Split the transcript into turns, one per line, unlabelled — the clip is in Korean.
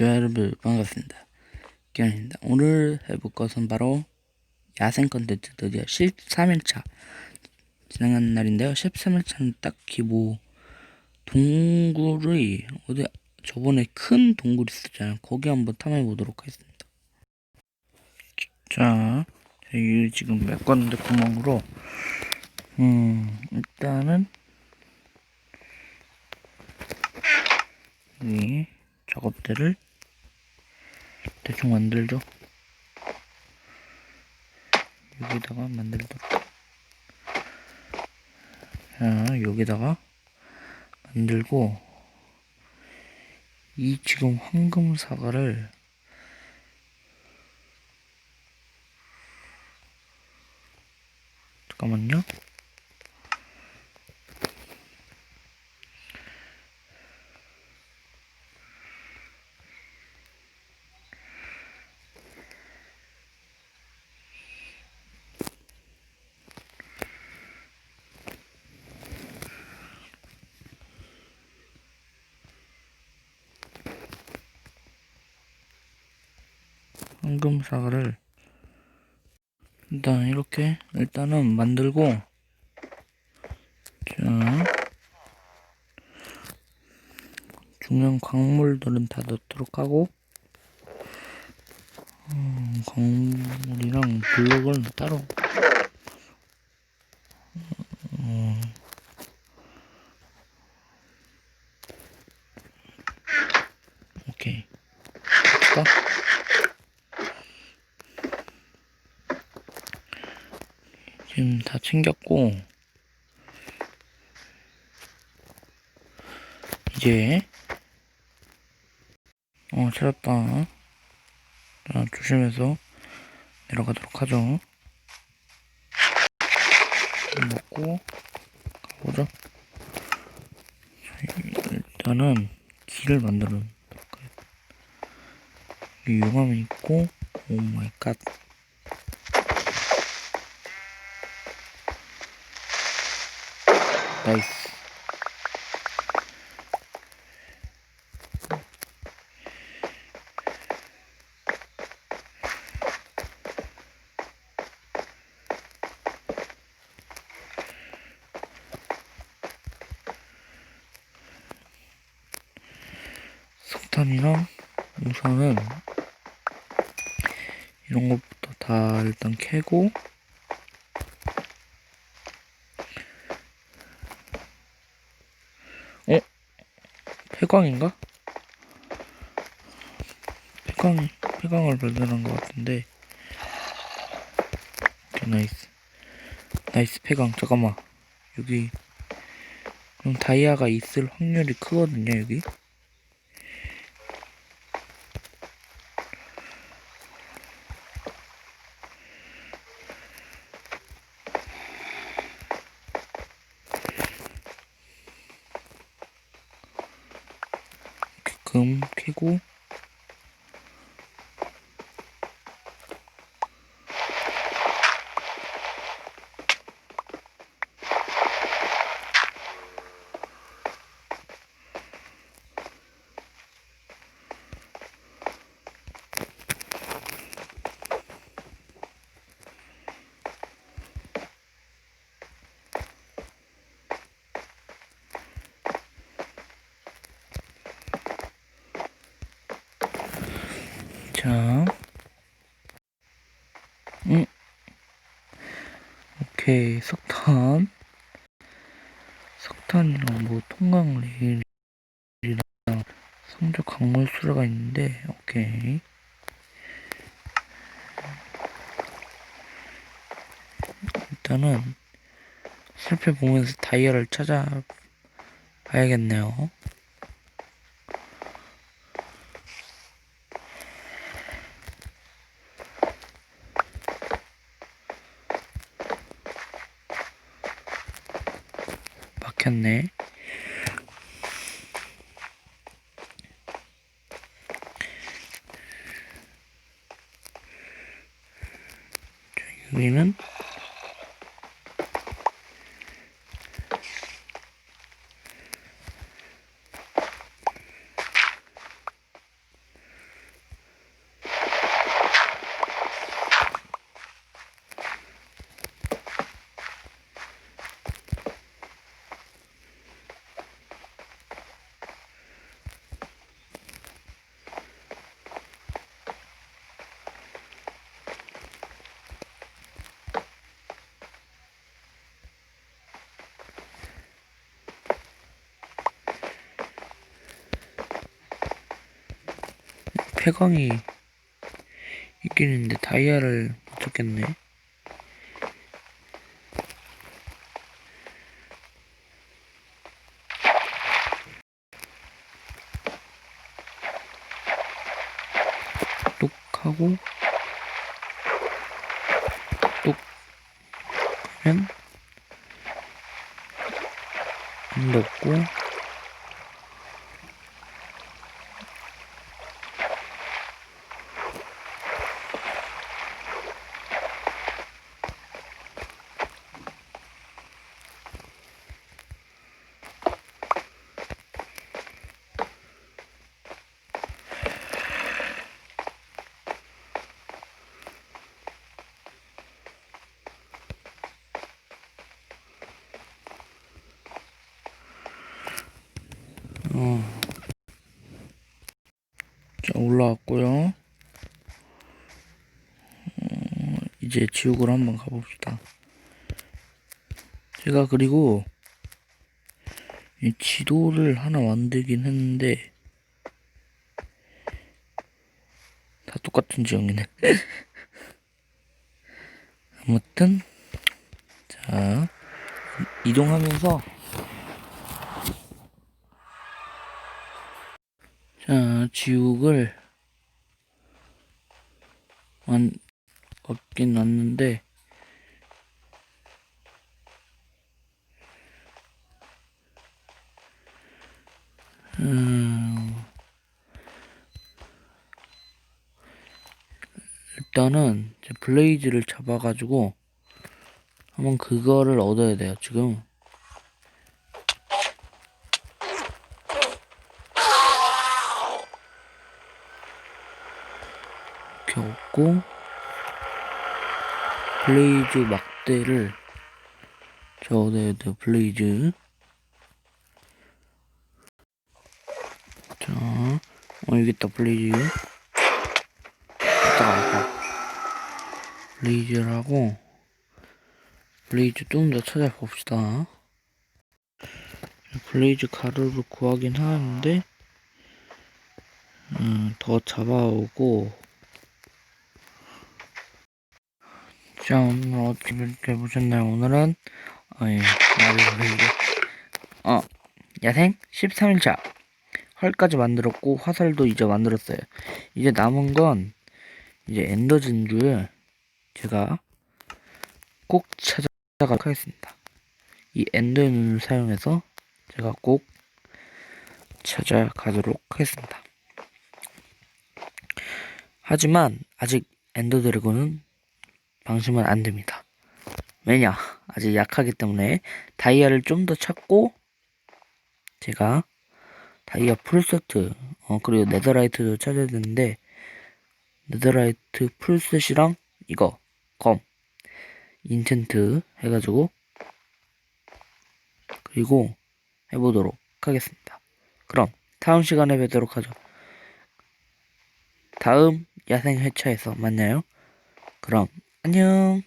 여러분 반갑습니다. 기현입니다. 오늘 해볼 것은 바로 야생 컨텐츠 드디어 13일차 진행하는 날인데요. 13일차는 딱히 뭐 동굴이 어디 저번에 큰 동굴 있었잖아요. 거기 한번 탐해 보도록 하겠습니다. 자, 여기 지금 메꿨는데 구멍으로 음 일단은 이 작업대를 대충 만들죠. 여기다가 만들도록. 자, 여기다가 만들고, 이 지금 황금 사과를 잠깐만요. 황금 사과를 일단 이렇게 일단은 만들고 자 중요한 광물들은 다 넣도록 하고 음, 광물이랑 블록을 따로 음, 오케이. 됐다 지금 다 챙겼고 이제 어 찾았다. 자 조심해서 내려가도록 하죠. 먹고 가보죠. 자, 일단은 길을 만들어 여기 용암이 있고 오 마이 갓 나이스. 석탄이랑 우선은 이런 것부터 다 일단 캐고 폐광인가? 폐광, 폐광을 발견한 것 같은데. 나이스. 나이스, 폐광. 잠깐만. 여기. 그럼 다이아가 있을 확률이 크거든요, 여기. 금 캐고 자, 음, 오케이 석탄, 석탄이랑 뭐 통강 레일이랑 성적 광물 수라가 있는데, 오케이. 일단은 살펴보면서 다이얼을 찾아 봐야겠네요. 자, 여기는 폐광이 있긴 있는데 다이아를 못 찾겠네. 똑 하고 똑 하면 안 넣고 어. 자, 올라왔고요. 어, 이제 지옥으로 한번 가봅시다. 제가 그리고 이 지도를 하나 만들긴 했는데 다 똑같은 지형이네. 아무튼 자 이동하면서 자, 지옥을 완 얻긴 왔는데 음, 일단은 블레이즈를 잡아가지고 한번 그거를 얻어야 돼요. 지금 얻고 블레이즈 막대를 저 얻어야 돼요. 블레이즈 자, 어 여기 있다 블레이즈 있다 블레이즈를 하고 블레이즈 좀 더 찾아봅시다 블레이즈 가루를 구하긴 하는데 음, 더 잡아오고 자 오늘 어떻게 보셨나요? 오늘은 말을 이게 어 야생 13일차. 활까지 만들었고 화살도 이제 만들었어요. 이제 남은 건 이제 엔더 진주를 제가 꼭 찾아가도록 하겠습니다. 이 엔더 눈을 사용해서 제가 꼭 찾아가도록 하겠습니다. 하지만 아직 엔더 드래곤은 방심은 안 됩니다. 왜냐? 아직 약하기 때문에 다이아를 좀 더 찾고 제가 다이아 풀세트 어 그리고 네더라이트도 찾아야 되는데 네더라이트 풀셋이랑 이거 검 인텐트 해가지고 그리고 해보도록 하겠습니다. 그럼 다음 시간에 뵙도록 하죠. 다음 야생 회차에서 만나요. 그럼 안녕.